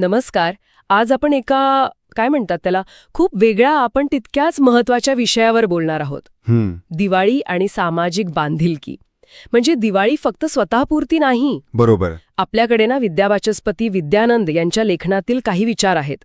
नमस्कार. आज आपण एका काय म्हणतात त्याला खूप वेगळ्या आपण तितक्याच महत्त्वाच्या विषयावर बोलणार आहोत. दिवाळी आणि सामाजिक बांधिलकी. म्हणजे दिवाळी फक्त स्वतःपुरती नाही. बरोबर. आपल्याकडे ना विद्यावाचस्पती विद्यानंद यांच्या लेखनातील काही विचार आहेत.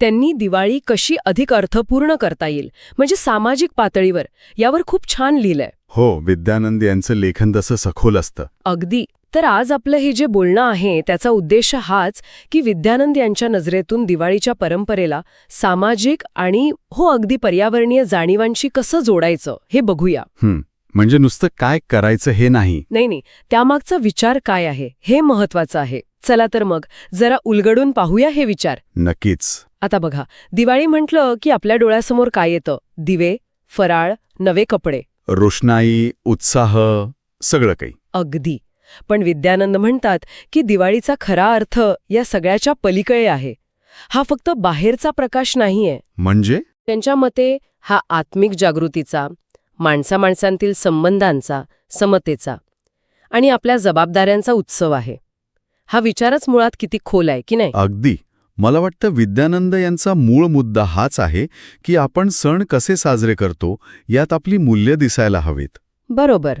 त्यांनी दिवाळी कशी अधिक अर्थपूर्ण करता येईल? म्हणजे सामाजिक पातळीवर. यावर खूप छान लिहिलंय. हो विद्यानंद यांचं लेखन तसं सखोल असतं. अगदी. तर आज आपलं हे जे बोलणं आहे त्याचा उद्देश हाच की विद्यानंद यांच्या नजरेतून दिवाळीच्या परंपरेला सामाजिक आणि हो अगदी पर्यावरणीय जाणीवांशी कसं जोडायचं हे बघूया. हम्म म्हणजे नुसतं काय करायचं हे नाही. नाही नाही त्यामागचा विचार काय आहे हे महत्वाचं आहे. चला तर मग जरा उलगडून पाहूया हे विचार. नक्कीच. आता बघा दिवाळी म्हटलं की आपल्या डोळ्यासमोर काय येतं? दिवे फराळ नवे कपडे. रोषणाई उत्साह सगळं काही. अगदी. पण विद्यानंद म्हणतात की दिवाळीचा खरा अर्थ या सगळ्याच्या पलीकडे आहे. हा फक्त बाहेरचा प्रकाश नाहीये. म्हणजे? त्यांच्या मते हा आत्मिक जागृतीचा माणसा माणसांतील संबंधांचा समतेचा आणि आपल्या जबाबदाऱ्यांचा उत्सव आहे. हा विचारच मुळात किती खोल आहे की नाही? अगदी. मला वाटतं विद्यानंद यांचा मूळ मुद्दा हाच आहे की आपण सण कसे साजरे करतो यात आपली मूल्य दिसायला हवीत. बरोबर.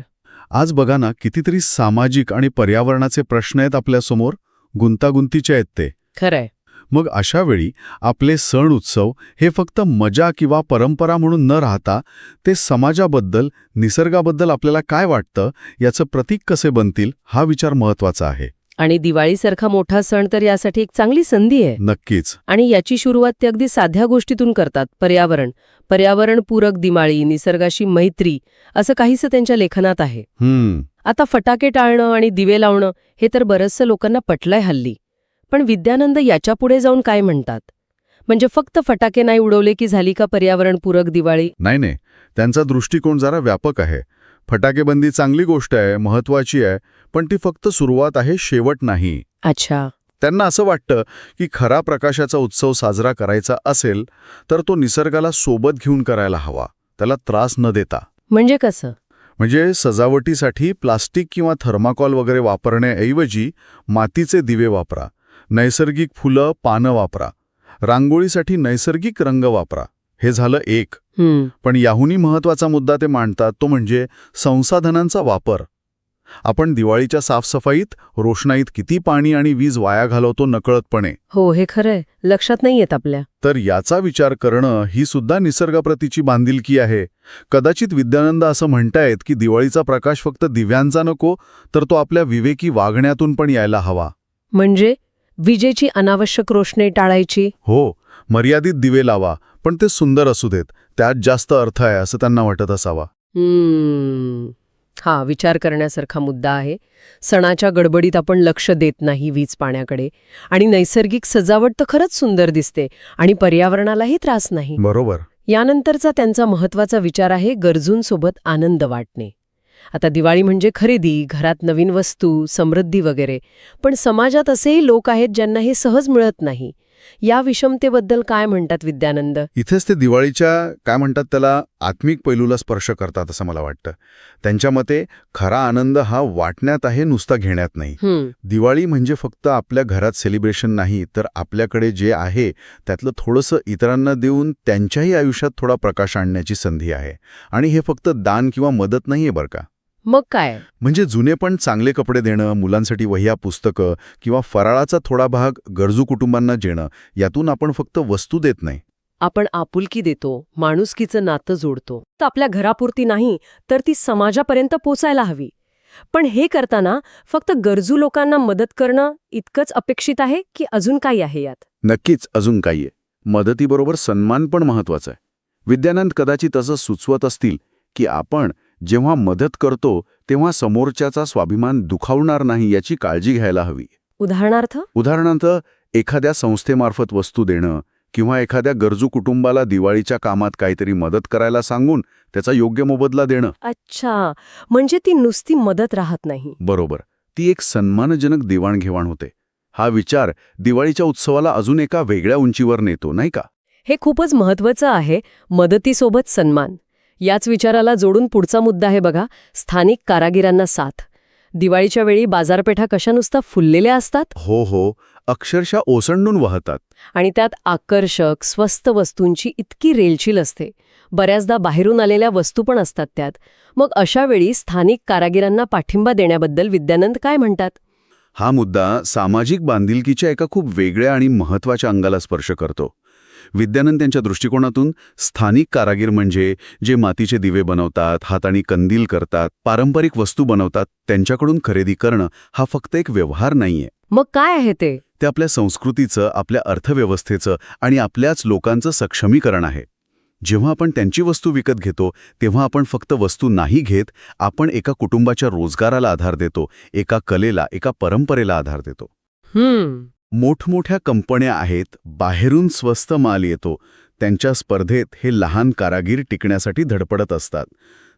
आज बघा ना कितीतरी सामाजिक आणि पर्यावरणाचे प्रश्न आहेत आपल्यासमोर गुंतागुंतीचे आहेत ते. खरंय. मग अशा वेळी आपले सण उत्सव हे फक्त मजा किंवा परंपरा म्हणून न राहता ते समाजाबद्दल निसर्गाबद्दल आपल्याला काय वाटतं याचं प्रतीक कसे बनतील हा विचार महत्त्वाचा आहे. आणि दिवाळीसारखा मोठा सण तर यासाठी एक चांगली संधी आहे. नक्कीच. आणि याची सुरुवात ते अगदी साध्या गोष्टीतून करतात. पर्यावरण. पर्यावरणपूरक दिवाळी निसर्गाशी मैत्री असं काहीसं त्यांच्या लेखनात आहे. हम्म. आता फटाके टाळणं आणि दिवे लावणं हे तर बरंचसं लोकांना पटलंय हल्ली. पण विद्यानंद याच्यापुढे जाऊन काय म्हणतात? म्हणजे फक्त फटाके नाही उडवले की झाली का पर्यावरणपूरक दिवाळी? नाही नाही. त्यांचा दृष्टिकोन जरा व्यापक आहे. फटाकेबंदी चांगली गोष्ट आहे महत्वाची आहे पण ती फक्त सुरुवात आहे शेवट नाही. अच्छा. त्यांना असं वाटतं की खरा प्रकाशाचा उत्सव साजरा करायचा असेल तर तो निसर्गाला सोबत घेऊन करायला हवा. त्याला त्रास न देता. म्हणजे कसं? म्हणजे सजावटीसाठी प्लास्टिक किंवा थर्माकॉल वगैरे वापरण्याऐवजी मातीचे दिवे वापरा नैसर्गिक फुलं पानं वापरा रांगोळीसाठी नैसर्गिक रंग वापरा. हे झालं एक. पण याहूनही महत्त्वाचा मुद्दा ते मांडतात तो म्हणजे संसाधनांचा वापर. आपण दिवाळीच्या साफसफाईत रोषणाईत किती पाणी आणि वीज वाया घालवतो नकळतपणे. हो हे खरंय. लक्षात नाही येत आपल्या. तर याचा विचार करणं ही सुद्धा निसर्गप्रतीची बांधिलकी आहे. कदाचित विद्यानंद असं म्हणतायत की दिवाळीचा प्रकाश फक्त दिव्यांचा नको तर तो आपल्या विवेकी वागण्यातून पण यायला हवा. म्हणजे? विजेची अनावश्यक रोषणाई टाळायची? हो मर्यादित दिवे लावा. पण ते सुंदर असू देत त्यात जास्त अर्थ आहे असं त्यांना वाटत असावा. हम्म. हा विचार करण्यासारखा मुद्दा आहे. सणाच्या गडबडीत आपण लक्ष देत नाही वीज पाण्याकडे. आणि नैसर्गिक सजावट तर खरंच सुंदर दिसते आणि पर्यावरणालाही त्रास नाही. बरोबर. यानंतरचा त्यांचा महत्त्वाचा विचार आहे गरजूंसोबत आनंद वाटणे. आता दिवाळी म्हणजे खरेदी घरात नवीन वस्तू समृद्धी वगैरे. पण समाजात असेही लोक आहेत ज्यांना हे सहज मिळत नाही. या विषमतेबद्दल काय म्हणतात विद्यानंद? इथेच ते दिवाळीच्या काय म्हणतात त्याला आत्मिक पैलूला स्पर्श करतात असं मला वाटतं. त्यांच्या मते खरा आनंद हा वाटण्यात आहे नुसता घेण्यात नाही. दिवाळी म्हणजे फक्त आपल्या घरात सेलिब्रेशन नाही तर आपल्याकडे जे आहे त्यातलं थोडंसं इतरांना देऊन त्यांच्याही आयुष्यात थोडा प्रकाश आणण्याची संधी आहे. आणि हे फक्त दान किंवा मदत नाहीये बरं का? मग काय? म्हणजे जुने पण चांगले कपडे देणं मुलांसाठी वह्या पुस्तकं किंवा फराळाचा थोडा भाग गरजू कुटुंबांना देणं यातून आपण फक्त वस्तू देत नाही. आपण आपुलकी देतो माणुसकीचं नातं जोडतो. तर आपल्या घरापुरती नाही तर ती समाजापर्यंत पोचायला हवी. पण हे करताना फक्त गरजू लोकांना मदत करणं इतकंच अपेक्षित आहे की अजून काही आहे यात? नक्कीच अजून काही आहे. मदतीबरोबर सन्मान पण महत्त्वाचा आहे. विद्यानंद कदाचित असं सुचवत असतील की आपण जेव्हा मदत करतो तेव्हा समोरच्याचा स्वाभिमान दुखावणार नाही याची काळजी घ्यायला हवी. उदाहरणार्थ? उदाहरणार्थ एखाद्या संस्थेमार्फत वस्तू देणं किंवा एखाद्या गरजू कुटुंबाला दिवाळीच्या कामात काहीतरी मदत करायला सांगून त्याचा योग्य मोबदला देणं. अच्छा. म्हणजे ती नुसती मदत राहत नाही. बरोबर. ती एक सन्मानजनक देवाणघेवाण होते. हा विचार दिवाळीच्या उत्सवाला अजून एका वेगळ्या उंचीवर नेतो नाही का? हे खूपच महत्वाचं आहे मदतीसोबत सन्मान. याच विचाराला जोडून पुढचा मुद्दा आहे बघा स्थानिक कारागिरांना साथ. दिवाळीच्या वेळी बाजारपेठा कशा नुसता फुललेल्या असतात? हो हो अक्षरशः ओसंडून वाहतात. आणि त्यात आकर्षक स्वस्त वस्तूंची इतकी रेलचील असते. बऱ्याचदा बाहेरून आलेल्या वस्तू पण असतात त्यात. मग अशा वेळी स्थानिक कारागिरांना पाठिंबा देण्याबद्दल विद्यानंद काय म्हणतात? हा मुद्दा सामाजिक बांधिलकीच्या एका खूप वेगळ्या आणि महत्त्वाच्या अंगाला स्पर्श करतो. विद्यानंद त्यांच्या दृष्टिकोनातून स्थानिक कारागीर म्हणजे जे मातीचे दिवे बनवतात हाताने कंदील करतात पारंपरिक वस्तू बनवतात त्यांच्याकडून खरेदी करणं हा फक्त एक व्यवहार नाहीये. मग काय आहे ते? ते आपल्या संस्कृतीचं आपल्या अर्थव्यवस्थेचं आणि आपल्याच लोकांचं सक्षमीकरण आहे. जेव्हा आपण त्यांची वस्तू विकत घेतो तेव्हा आपण फक्त वस्तू नाही घेत आपण एका कुटुंबाच्या रोजगाराला आधार देतो एका कलेला एका परंपरेला आधार देतो. मोठमोठ्या कंपन्या आहेत बाहेरून स्वस्त माल येतो त्यांच्या स्पर्धेत हे लहान कारागीर टिकण्यासाठी धडपडत असतात.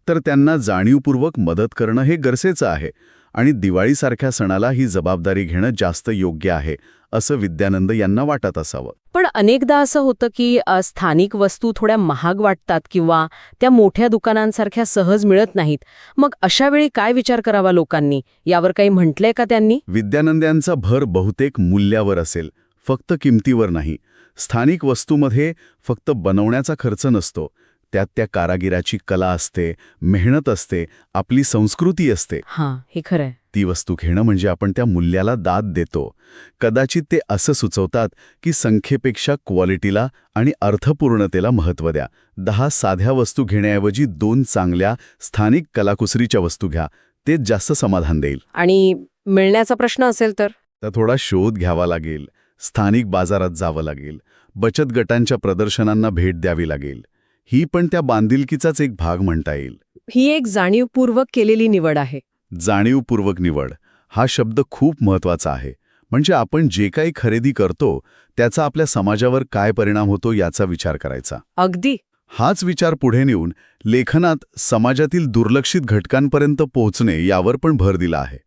तर त्यांना जाणीवपूर्वक मदत करणं हे गरजेचं आहे. आणि दिवाळीसारख्या सणाला ही जबाबदारी घेणं जास्त योग्य आहे असं विद्यानंद यांना वाटत असावं. पण अनेकदा असं होतं की स्थानिक वस्तू थोड्या महाग वाटतात किंवा त्या मोठ्या दुकानांसारख्या सहज मिळत नाहीत. मग अशा वेळी काय विचार करावा लोकांनी? यावर काही म्हटलंय का त्यांनी? विद्यानंद यांचा भर बहुतेक मूल्यावर असेल फक्त किमतीवर नाही. स्थानिक वस्तूमध्ये फक्त बनवण्याचा खर्च नसतो. त्यात त्या कारागिराची कला असते मेहनत असते आपली संस्कृती असते. हां हे खरंय. ती वस्तू घेणं म्हणजे आपण त्या मूल्याला दाद देतो. कदाचित ते असं सुचवतात की संख्येपेक्षा क्वालिटीला आणि अर्थपूर्णतेला महत्त्व द्या. दहा साध्या वस्तू घेण्याऐवजी दोन चांगल्या स्थानिक कलाकुसरीच्या वस्तू घ्या. तेच जास्त समाधान देईल. आणि मिळण्याचा प्रश्न असेल तर? तर थोडा शोध घ्यावा लागेल. स्थानिक बाजारात जावं लागेल. बचत गटांच्या प्रदर्शनांना भेट द्यावी लागेल. ही पण त्या बांधिलकीचाच एक भाग म्हणता येईल. ही एक जाणीवपूर्वक केलेली निवड आहे. जाणीवपूर्वक निवड. हा शब्द खूप महत्त्वाचा आहे. म्हणजे आपण जे काही खरेदी करतो त्याचा आपल्या समाजावर काय परिणाम होतो याचा विचार करायचा. अगदी. हाच विचार पुढे नेऊन लेखनात समाजातील दुर्लक्षित घटकांपर्यंत पोहोचणे यावर पण भर दिला आहे.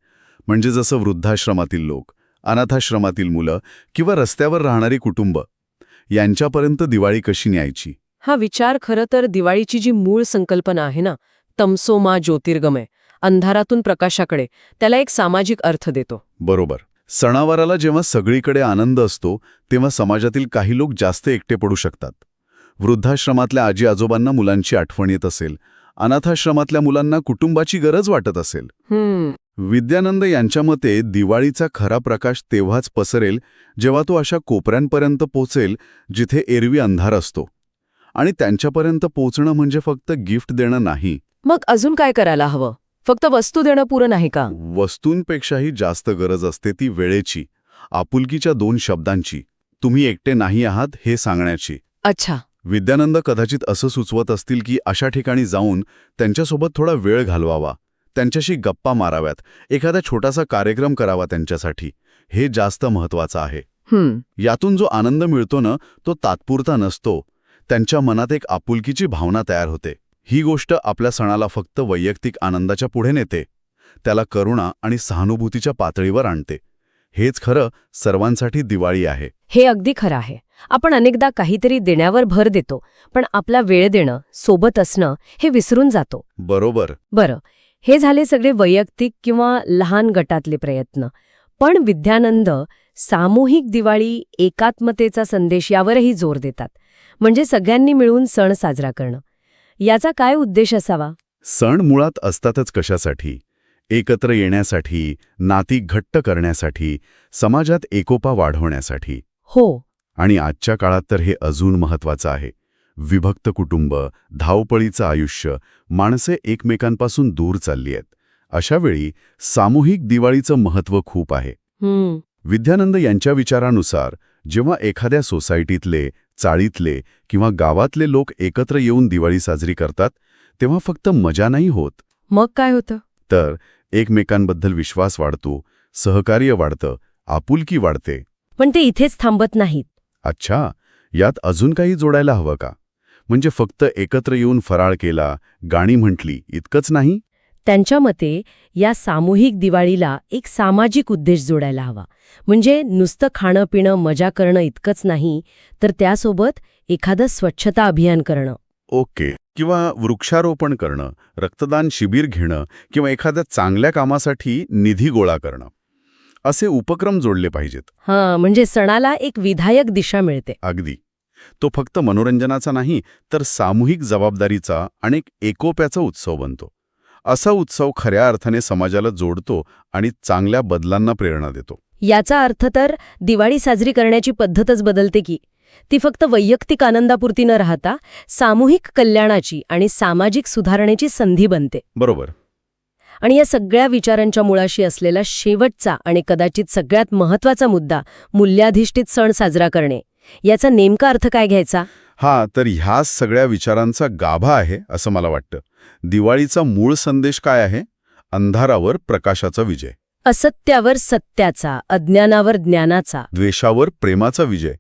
म्हणजे जसं वृद्धाश्रमातील लोक अनाथाश्रमातील मुलं किंवा रस्त्यावर राहणारी कुटुंब यांच्यापर्यंत दिवाळी कशी न्यायची? हा विचार खरं तर दिवाळीची जी मूळ संकल्पना आहे ना तमसोमा ज्योतिर्गमय अंधारातून प्रकाशाकडे त्याला एक सामाजिक अर्थ देतो. बरोबर. सणावाराला जेव्हा सगळीकडे आनंद असतो तेव्हा समाजातील काही लोक जास्त एकटे पडू शकतात. वृद्धाश्रमातल्या आजी आजोबांना मुलांची आठवण येत असेल अनाथाश्रमातल्या मुलांना कुटुंबाची गरज वाटत असेल. विद्यानंद यांच्या मते दिवाळीचा खरा प्रकाश तेव्हाच पसरेल जेव्हा तो अशा कोपऱ्यांपर्यंत पोचेल जिथे एरवी अंधार असतो. आणि त्यांच्यापर्यंत पोचणं म्हणजे फक्त गिफ्ट देणं नाही. मग अजून काय करायला हवं? फक्त वस्तू देणं पुरं नाही का? वस्तूंपेक्षाही जास्त गरज असते ती वेळेची आपुलकीच्या दोन शब्दांची. तुम्ही एकटे नाही आहात हे सांगण्याची. अच्छा. विद्यानंद कदाचित असं सुचवत असतील की अशा ठिकाणी जाऊन त्यांच्यासोबत थोडा वेळ घालवावा. त्यांच्याशी गप्पा माराव्यात. एखादा छोटासा कार्यक्रम करावा त्यांच्यासाठी. हे जास्त महत्वाचं आहे. यातून जो आनंद मिळतो ना तो तात्पुरता नसतो. त्यांच्या मनात एक आपुलकीची भावना तयार होते. ही गोष्ट आपल्या सणाला फक्त वैयक्तिक आनंदाच्या पुढे नेते त्याला करुणा आणि सहानुभूतीच्या पातळीवर आणते. हेच खरं सर्वांसाठी दिवाळी आहे. हे अगदी खरं आहे. आपण अनेकदा काहीतरी देण्यावर भर देतो पण आपला वेळ देणं सोबत असणं हे विसरून जातो. बरोबर. बरं हे झाले सगळे वैयक्तिक किंवा लहान गटातले प्रयत्न. पण विद्यानंद सामूहिक दिवाळी एकात्मतेचा संदेश यावरही जोर देतात. म्हणजे सगळ्यांनी मिळून सण साजरा करणं. याचा काय उद्देश असावा? सण मुळात असतातच कशासाठी? एकत्र येण्यासाठी नाती घट्ट करण्यासाठी समाजात एकोपा वाढवण्यासाठी. हो. आणि आजच्या काळात तर हे अजून महत्वाचं आहे. विभक्त कुटुंब धावपळीचं आयुष्य माणसे एकमेकांपासून दूर चालली आहेत. अशा वेळी सामूहिक दिवाळीचं महत्त्व खूप आहे. विद्यानंद यांच्या विचारानुसार जेव्हा एखाद्या सोसायटीतले चाळीतले किंवा गावातले लोक एकत्र येऊन दिवाळी साजरी करतात तेव्हा फक्त मजा नाही होत. मग काय होतं? तर एकमेकांबद्दल विश्वास वाढतो सहकार्य वाढतं आपुलकी वाढते. पण ते इथेच थांबत नाहीत. अच्छा यात अजून काही जोडायला हवं का? म्हणजे फक्त एकत्र येऊन फराळ केला गाणी म्हटली इतकंच नाही? त्यांच्या मते या सामूहिक दिवाळीला एक सामाजिक उद्देश जोडायला हवा. म्हणजे नुसतं खाणं पिणं मजा करणं इतकंच नाही तर त्यासोबत एखादं स्वच्छता अभियान करणं. ओके. किंवा वृक्षारोपण करणं रक्तदान शिबिर घेणं किंवा एखाद्या चांगल्या कामासाठी निधी गोळा करणं. असे उपक्रम जोडले पाहिजेत. हां म्हणजे सणाला एक विधायक दिशा मिळते. अगदी. तो फक्त मनोरंजनाचा नाही तर सामूहिक जबाबदारीचा आणि एक एकोप्याचा उत्सव बनतो. असा उत्सव खऱ्या अर्थाने समाजाला जोडतो आणि चांगल्या बदलांना प्रेरणा देतो. याचा अर्थ तर दिवाळी साजरी करण्याची पद्धतच बदलते की ती फक्त वैयक्तिक आनंदापुरती न राहता सामूहिक कल्याणाची आणि सामाजिक सुधारणेची संधी बनते. बरोबर. आणि या सगळ्या विचारांच्या मुळाशी असलेला शेवटचा आणि कदाचित सगळ्यात महत्त्वाचा मुद्दा मूल्याधिष्ठित सण साजरा करणे याचा नेमका अर्थ काय घ्यायचा? हा तर ह्या सगळ्या विचारांचा गाभा आहे असं मला वाटतं. दिवाळीचा मूळ संदेश काय आहे? अंधारावर प्रकाशाचा विजय. असत्यावर सत्याचा अज्ञानावर ज्ञानाचा. द्वेषावर प्रेमाचा विजय.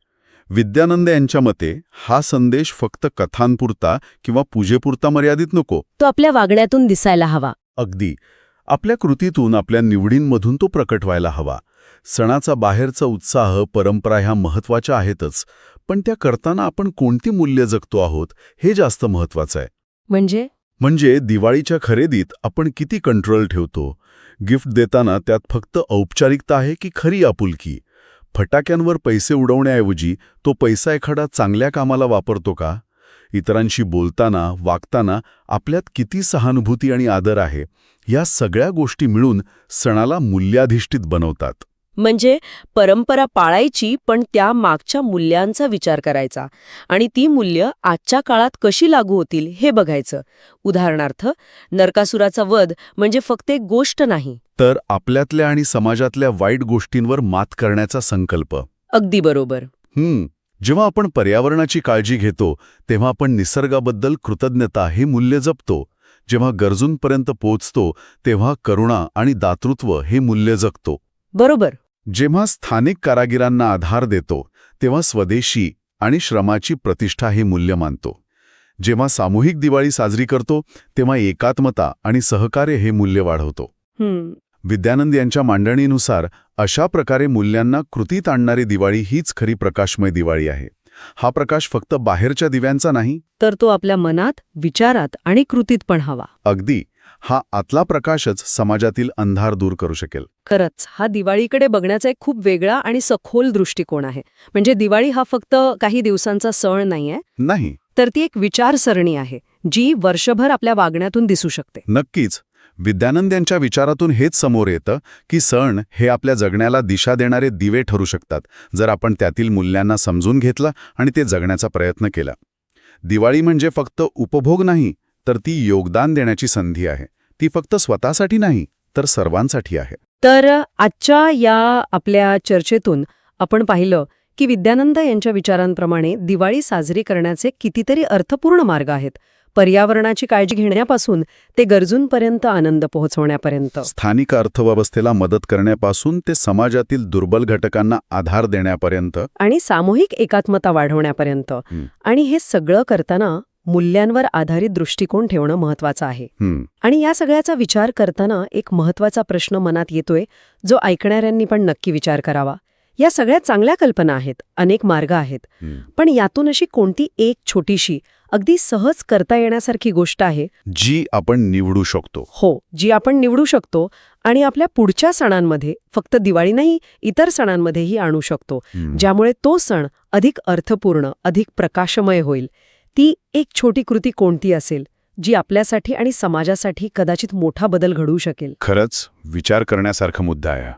विद्यानंद यांच्या मते हा संदेश फक्त कथांपुरता किंवा पूजेपुरता मर्यादित नको. तो आपल्या वागण्यातून दिसायला हवा. अगदी. आपल्या कृतीतून आपल्या निवडींमधून तो प्रकट व्हायला हवा. सणाचा बाहेरचा उत्साह परंपरा ह्या महत्त्वाच्या आहेतच. पण त्या करताना आपण कोणती मूल्य जगतो आहोत हे जास्त महत्वाचं आहे. म्हणजे? म्हणजे दिवाळीच्या खरेदीत आपण किती कंट्रोल ठेवतो? गिफ्ट देताना त्यात फक्त औपचारिकता आहे की खरी आपुलकी? फटाक्यांवर पैसे उडवण्याऐवजी तो पैसा एखादा चांगल्या कामाला वापरतो का? इतरांशी बोलताना वागताना आपल्यात किती सहानुभूती आणि आदर आहे या सगळ्या गोष्टी मिळून सणाला मूल्याधिष्ठित बनवतात. म्हणजे परंपरा पाळायची पण त्या मागच्या मूल्यांचा विचार करायचा. आणि ती मूल्य आजच्या काळात कशी लागू होतील हे बघायचं. उदाहरणार्थ नरकासुराचा वध म्हणजे फक्त एक गोष्ट नाही. तर आपल्यातल्या आणि समाजातल्या वाईट गोष्टींवर मात करण्याचा संकल्प. अगदी बरोबर. हम्म. जेव्हा आपण पर्यावरणाची काळजी घेतो तेव्हा आपण निसर्गाबद्दल कृतज्ञता हे मूल्य जपतो. जेव्हा गरजूंपर्यंत पोचतो तेव्हा करुणा आणि दातृत्व हे मूल्य जगतो. बरोबर. जेव्हा स्थानिक कारागिरांना आधार देतो तेव्हा स्वदेशी आणि श्रमाची प्रतिष्ठा हे मूल्य मानतो. जेव्हा सामूहिक दिवाळी साजरी करतो तेव्हा एकात्मता आणि सहकार्य हे मूल्य वाढवतो. विद्यानंद यांच्या मांडणीनुसार अशा प्रकारे मूल्यांना कृतीत आणणारी दिवाळी हीच खरी प्रकाशमय दिवाळी आहे. हा प्रकाश फक्त बाहेरच्या दिव्यांचा नाही. तर तो आपल्या मनात विचारात आणि कृतीत पण हवा. अगदी. हा आतला प्रकाशच समाजातील अंधार दूर करू शकेल. खरंच हा दिवाळीकडे बघण्याचा एक खूप वेगळा आणि सखोल दृष्टिकोन आहे. म्हणजे दिवाळी हा फक्त काही दिवसांचा सण नाहीये. नाही. तर ती एक विचारसरणी आहे जी वर्षभर आपल्या वागण्यातून दिसू शकते. नक्कीच. विद्यानंद यांच्या विचारातून हेच समोर येतं की सण हे आपल्या जगण्याला दिशा देणारे दिवे ठरू शकतात जर आपण त्यातील मूल्यांना समजून घेतलं आणि ते जगण्याचा प्रयत्न केला. दिवाळी म्हणजे फक्त उपभोग नाही तर ती योगदान देण्याची संधी आहे. ती फक्त स्वतःसाठी नाही तर सर्वांसाठी आहे. तर आजच्या या आपल्या चर्चेतून आपण पाहिलं की विद्यानंद यांच्या विचारांप्रमाणे दिवाळी साजरी करण्याचे कितीतरी अर्थपूर्ण मार्ग आहेत. पर्यावरणाची काळजी घेण्यापासून ते गरजूंपर्यंत आनंद पोहोचवण्यापर्यंत. स्थानिक अर्थव्यवस्थेला मदत करण्यापासून ते समाजातील दुर्बल घटकांना आधार देण्यापर्यंत. आणि सामूहिक एकात्मता वाढवण्यापर्यंत. आणि हे सगळं करताना मूल्यांवर आधारित दृष्टिकोन ठेवणं महत्वाचं आहे. आणि या सगळ्याचा विचार करताना एक महत्त्वाचा प्रश्न मनात येतोय जो ऐकणाऱ्यांनी पण नक्की विचार करावा. या सगळ्या चांगल्या कल्पना आहेत अनेक मार्ग आहेत. पण यातून अशी कोणती एक छोटीशी अगदी सहज करता येण्यासारखी गोष्ट आहे? जी आपण निवडू शकतो. हो जी आपण निवडू शकतो आणि आपल्या पुढच्या सणांमध्ये फक्त दिवाळी नाही इतर सणांमध्येही आणू शकतो. ज्यामुळे तो सण अधिक अर्थपूर्ण अधिक प्रकाशमय होईल. ती एक छोटी कृती कोणती असेल जी आपल्यासाठी आणि समाजासाठी कदाचित मोठा बदल घडवू शकेल? खरंच विचार करण्यासारखा मुद्दा आहे